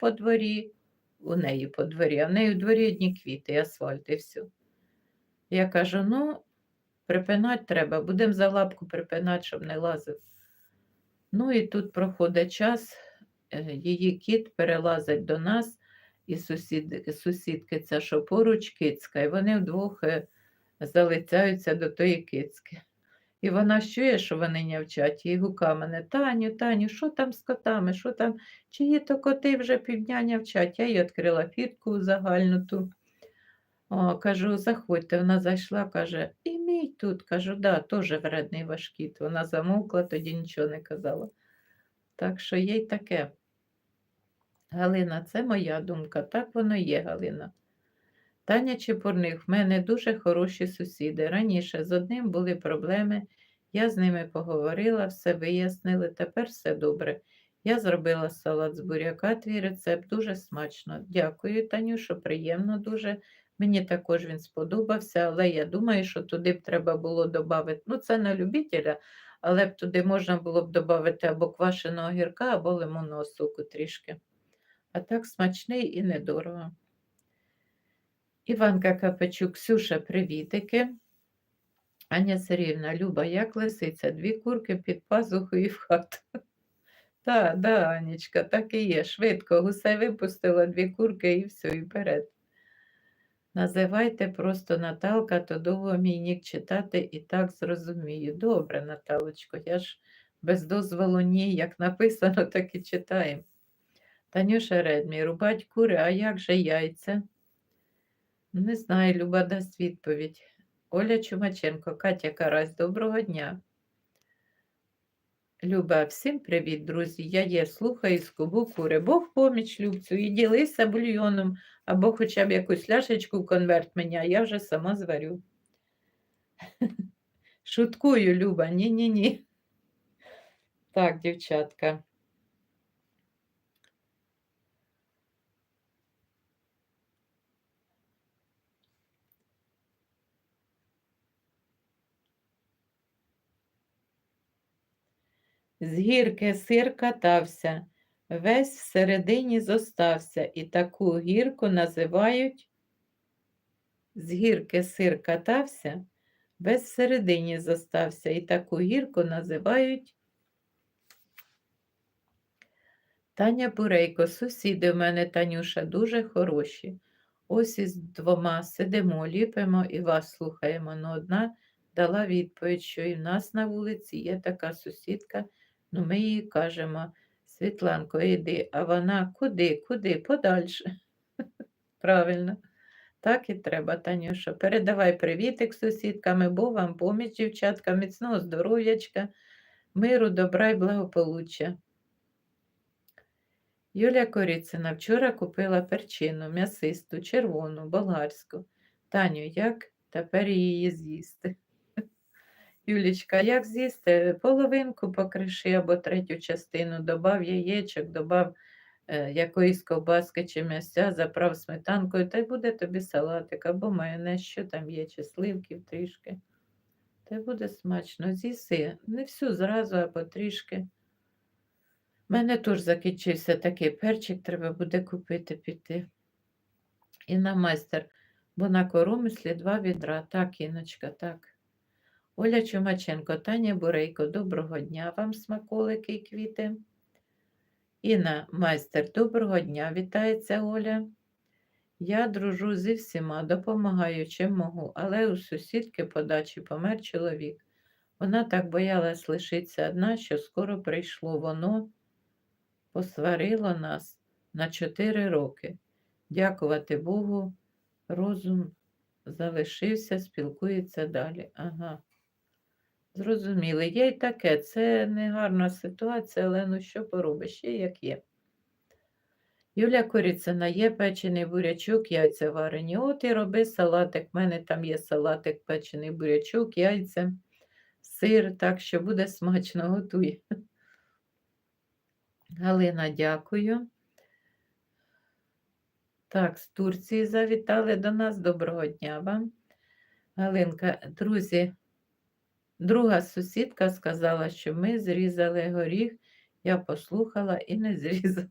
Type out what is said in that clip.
по дворі, у неї по дворі, а в неї у дворі одні квіти, асфальт і все. Я кажу: ну, припинати треба, будемо за лапку припинати, щоб не лазив. Ну і тут проходить час, е, її кіт перелазить до нас, і сусід, сусідки, ця, що поруч кицька, і вони вдвох е, залицяються до тої кицьки. І вона чує, що вони нявчать, і гука мене, Таню, Таню, що там з котами, що там, чиї то коти вже півдня нявчать. Я їй відкрила фіртку загальну ту. О, кажу, заходьте. Вона зайшла, каже, і мій тут. Кажу, да, теж вредний ваш кіт. Вона замовкла, тоді нічого не казала. Так що є й таке. Галина, це моя думка. Так воно є, Галина. Таня Чепурних, в мене дуже хороші сусіди. Раніше з одним були проблеми. Я з ними поговорила, все вияснили, тепер все добре. Я зробила салат з буряка, твій рецепт дуже смачно. Дякую, Танюшо, приємно дуже. Мені також він сподобався, але я думаю, що туди б треба було додати, ну це на любителя, але б туди можна було б додати або квашеного гірка, або лимонного соку трішки. А так смачний і недорого. Іванка Капачук, Ксюша, привітики. Аня Сергіївна, Люба, як лисиця, дві курки під пазухою і в хату. Так, да, Анічка, так і є. Швидко гусей випустила дві курки і все, і вперед. Називайте просто Наталка, то довго мій нік читати і так зрозумію. Добре, Наталочко, я ж без дозволу ні, як написано, так і читаємо. Танюша Редмі, рубать кури, а як же яйця? Не знаю, Люба дасть відповідь. Оля Чумаченко, Катя Карась, доброго дня. Люба, всім привіт, друзі. Я є, слухаю скубу кури. Бог поміч, Любцю, і ділися бульйоном, або хоча б якусь ляшечку конверт мені, а я вже сама зварю. Шуткую, Люба, ні-ні-ні. Так, дівчатка. З гірки сир катався, весь всередині зостався, і таку гірку називають. З гірки сир катався, весь всередині зостався, і таку гірку називають. Таня Бурейко, сусіди в мене, Танюша, дуже хороші. Ось із двома сидимо, ліпимо і вас слухаємо. Ну, одна дала відповідь, що і в нас на вулиці є така сусідка. Ну, ми їй кажемо, Світланко, йди, а вона куди, куди, подальше. Правильно. Так і треба, Танюша. Передавай привітик сусідкам, і Бог вам поміч, дівчатка, міцного здоров'ячка, миру, добра і благополуччя. Юля Коріцина вчора купила перчину, м'ясисту, червону, болгарську. Таню, як тепер її з'їсти? Юлічка, як з'їсти? Половинку покриши або третю частину, добав яєчок, добав е, якоїсь ковбаски чи м'ясця, заправ сметанкою, та й буде тобі салатик або майонез, що там є, чи сливків трішки. Та й буде смачно. З'їси. Не всю зразу, а потрішки. У мене теж закінчився такий перчик, треба буде купити піти. І на майстер, бо на коромислі два відра. Так, Іночка, так. Оля Чумаченко, Таня Бурейко, доброго дня вам, смаколики і квіти. Інна майстер, доброго дня, вітається Оля. Я дружу зі всіма, допомагаю чим можу, але у сусідки по дачі помер чоловік. Вона так боялась лишитися одна, що скоро прийшло воно, посварило нас на чотири роки. Дякувати Богу, розум залишився, спілкується далі. Ага. Зрозуміли, є й таке, це не гарна ситуація, але ну що поробиш, є як є. Юля Коріцина, є печений бурячок, яйця варені. От і роби салатик. У мене там є салатик, печений бурячок, яйця, сир, так що буде смачно готуй. Галина, дякую. Так, з Турції завітали до нас. Доброго дня вам. Галинка, друзі. Друга сусідка сказала, що ми зрізали горіх, я послухала і не зрізала.